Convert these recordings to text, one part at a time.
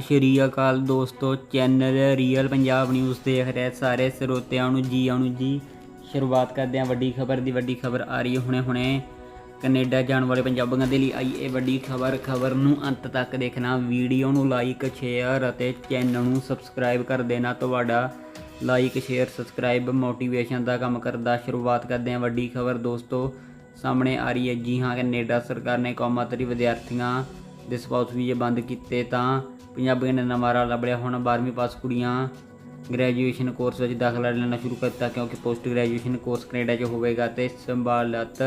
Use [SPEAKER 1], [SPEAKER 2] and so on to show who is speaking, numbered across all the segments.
[SPEAKER 1] ਸ਼੍ਰੀ ਅਕਾਲ ਦੋਸਤੋ, channel real Punjab news ਦੇਖ ਰਹੇ ਸਾਰੇ ਸਰੋਤਿਆਂ ਨੂੰ ਜੀ ਆਣੂ ਜੀ। ਸ਼ੁਰੂਆਤ ਕਰਦੇ ਹਾਂ ਵੱਡੀ ਖਬਰ ਦੀ, ਵੱਡੀ ਖਬਰ ਆ ਰਹੀ ਹੈ ਹੁਣੇ ਹੁਣੇ। ਕੈਨੇਡਾ ਜਾਣ ਵਾਲੇ ਪੰਜਾਬੀਆਂ ਦੇ ਲਈ ਆਈ ਇਹ ਵੱਡੀ ਖਬਰ ਖਬਰ ਨੂੰ ਅੰਤ ਤੱਕ ਦੇਖਣਾ। ਵੀਡੀਓ ਨੂੰ ਲਾਈਕ ਸ਼ੇਅਰ ਅਤੇ ਚੈਨਲ ਨੂੰ ਸਬਸਕ੍ਰਾਈਬ ਕਰ ਦੇਣਾ। ਤੁਹਾਡਾ ਲਾਈਕ ਸ਼ੇਅਰ ਸਬਸਕ੍ਰਾਈਬ ਮੋਟੀਵੇਸ਼ਨ ਦਾ ਕੰਮ ਕਰਦਾ। ਸ਼ੁਰੂਆਤ ਕਰਦੇ ਹਾਂ ਵੱਡੀ ਖਬਰ ਦੋਸਤੋ। ਸਾਹਮਣੇ ਆ ਰਹੀ ਹੈ ਜੀ ਹਾਂ, ਕੈਨੇਡਾ ਸਰਕਾਰ ਨੇ ਕੌਮਾਂਤਰੀ ਵਿਦਿਆਰਥੀਆਂ ਦੇ ਸਪਾਊਸ ਵੀਜ਼ੇ ਬੰਦ ਕੀਤੇ ਤਾਂ ਪੰਜਾਬੀਆਂ ਨੇ ਨਵਾਂ ਲੱਭ ਲਿਆ। ਹੁਣ 12ਵੀਂ ਪਾਸ ਕੁੜੀਆਂ ਗ੍ਰੈਜੂਏਸ਼ਨ ਕੋਰਸ ਵਿੱਚ ਦਾਖਲਾ ਲੈਣਾ ਸ਼ੁਰੂ ਕਰ ਕਿਉਂਕਿ ਪੋਸਟ ਗ੍ਰੈਜੂਏਸ਼ਨ ਕੋਰਸ ਕੈਨੇਡਾ 'ਚ ਹੋਵੇਗਾ ਤੇ ਸੰਭਾਲਤ,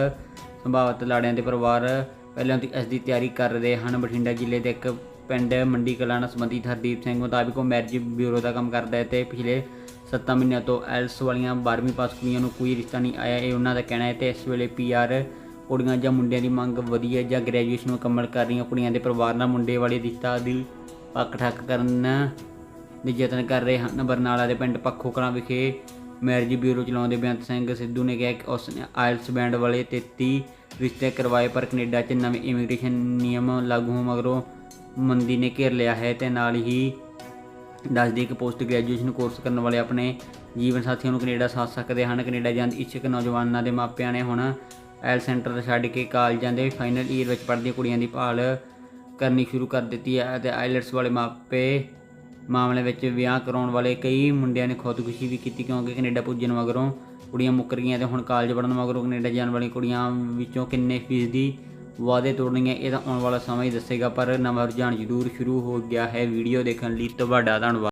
[SPEAKER 1] ਸੰਭਾਵਤ ਲਾੜਿਆਂ ਦੇ ਪਰਿਵਾਰ ਪਹਿਲਾਂ ਤੋਂ ਇਸ ਦੀ ਤਿਆਰੀ ਕਰ ਰਹੇ ਹਨ। ਬਠਿੰਡਾ ਜ਼ਿਲ੍ਹੇ ਦੇ ਇੱਕ ਪਿੰਡ ਮੰਡੀ ਕਲਾਂ ਨਾਲ ਸੰਬੰਧਿਤ ਹਰਦੀਪ ਸਿੰਘ ਮੁਤਾਬਿਕ ਉਹ ਮੈਰਿਜ ਬਿਊਰੋ ਦਾ ਕੰਮ ਕਰਦਾ ਹੈ ਤੇ ਪਿਛਲੇ 7 ਮਹੀਨਿਆਂ ਤੋਂ ਐਲਸ ਵਾਲੀਆਂ 12ਵੀਂ ਪਾਸ ਕੁੜੀਆਂ ਨੂੰ ਕੋਈ ਰਿਸ਼ਤਾ ਨਹੀਂ ਆਇਆ, ਇਹ ਉਹਨਾਂ ਦਾ ਕਹਿਣਾ ਹੈ ਤੇ ਇਸ ਵੇਲੇ ਪੀਆਰ ਕੁੜੀਆਂ ਜਾਂ ਮੁੰਡਿਆਂ ਦੀ ਮੰਗ ਵਧੀ ਹੈ ਜਾਂ ਗ੍ਰੈਜੂਏਸ਼ਨ ਮੁਕੰਮਲ ਕਰ ਰਹੀਆਂ ਕੁੜੀਆਂ ਦੇ ਪਰਿਵਾਰ ਨਾਲ ਮੁੰਡੇ ਵਾਲੇ ਰਿਸ਼ਤਾ ਦੀ ਪੱਕ ਠੱਕ ਕਰਨ ਦੇ ਯਤਨ ਕਰ ਰਹੇ ਹਨ। ਬਰਨਾਲਾ ਦੇ ਪਿੰਡ ਪੱਖੋ ਕਲਾਂ ਵਿਖੇ ਮੈਰਿਜ ਬਿਊਰੋ ਚਲਾਉਂਦੇ ਬੇਅੰਤ ਸਿੰਘ ਸਿੱਧੂ ਨੇ ਕਿਹਾ ਕਿ ਉਸ ਨੇ ਆਇਲਸ ਬੈਂਡ ਵਾਲੇ 33 ਰਿਸ਼ਤੇ ਕਰਵਾਏ, ਪਰ ਕੈਨੇਡਾ 'ਚ ਨਵੇਂ ਇਮੀਗ੍ਰੇਸ਼ਨ ਨਿਯਮ ਲਾਗੂ ਹੋਣ ਮਗਰੋਂ ਮੰਦੀ ਨੇ ਘੇਰ ਲਿਆ ਹੈ ਤੇ ਨਾਲ ਹੀ ਦੱਸਦੀ ਕਿ ਪੋਸਟ ਗ੍ਰੈਜੂਏਸ਼ਨ ਕੋਰਸ ਕਰਨ ਵਾਲੇ ਆਪਣੇ ਜੀਵਨ ਸਾਥੀਆਂ ਨੂੰ ਕੈਨੇਡਾ ਸਾਥ ਸਕਦੇ ਹਨ। ਕੈਨੇਡਾ ਜਾਣ ਦੀ ਨੌਜਵਾਨਾਂ ਦੇ ਮਾਪਿਆਂ ਨੇ ਹੁਣ ਐਲ ਸੈਂਟਰ ਛੱਡ ਕੇ ਕਾਲਜਾਂ ਦੇ ਫਾਈਨਲ ਈਅਰ ਵਿੱਚ ਪੜ੍ਹਦੀਆਂ ਕੁੜੀਆਂ ਦੀ ਭਾਲ ਕਰਨੀ ਸ਼ੁਰੂ ਕਰ ਦਿੱਤੀ ਹੈ ਅਤੇ ਆਈਲੈਟਸ ਵਾਲੇ ਮਾਪੇ ਮਾਮਲੇ ਵਿੱਚ ਵਿਆਹ ਕਰਾਉਣ ਵਾਲੇ ਕਈ ਮੁੰਡਿਆਂ ਨੇ ਖੁਦਕੁਸ਼ੀ ਵੀ ਕੀਤੀ ਕਿਉਂਕਿ ਕੈਨੇਡਾ ਪੁੱਜਣ ਮਗਰੋਂ ਕੁੜੀਆਂ ਮੁੱਕਰ ਗਈਆਂ ਤੇ ਹੁਣ ਕਾਲਜ ਪੜ੍ਹਨ ਮਗਰੋਂ ਕੈਨੇਡਾ ਜਾਣ ਵਾਲੀਆਂ ਕੁੜੀਆਂ ਵਿੱਚੋਂ ਕਿੰਨੇ ਫੀਸਦੀ ਵਾਅਦੇ ਤੋੜਨਗੇ ਇਹ ਤਾਂ ਆਉਣ ਵਾਲਾ ਸਮਾਂ ਹੀ ਦੱਸੇਗਾ, ਪਰ ਨਵਾਂ ਰੁਝਾਨ ਜ਼ਰੂਰ ਸ਼ੁਰੂ ਹੋ ਗਿਆ ਹੈ। ਵੀਡੀਓ ਦੇਖਣ ਲਈ ਤੁਹਾਡਾ ਧੰਨਵਾਦ।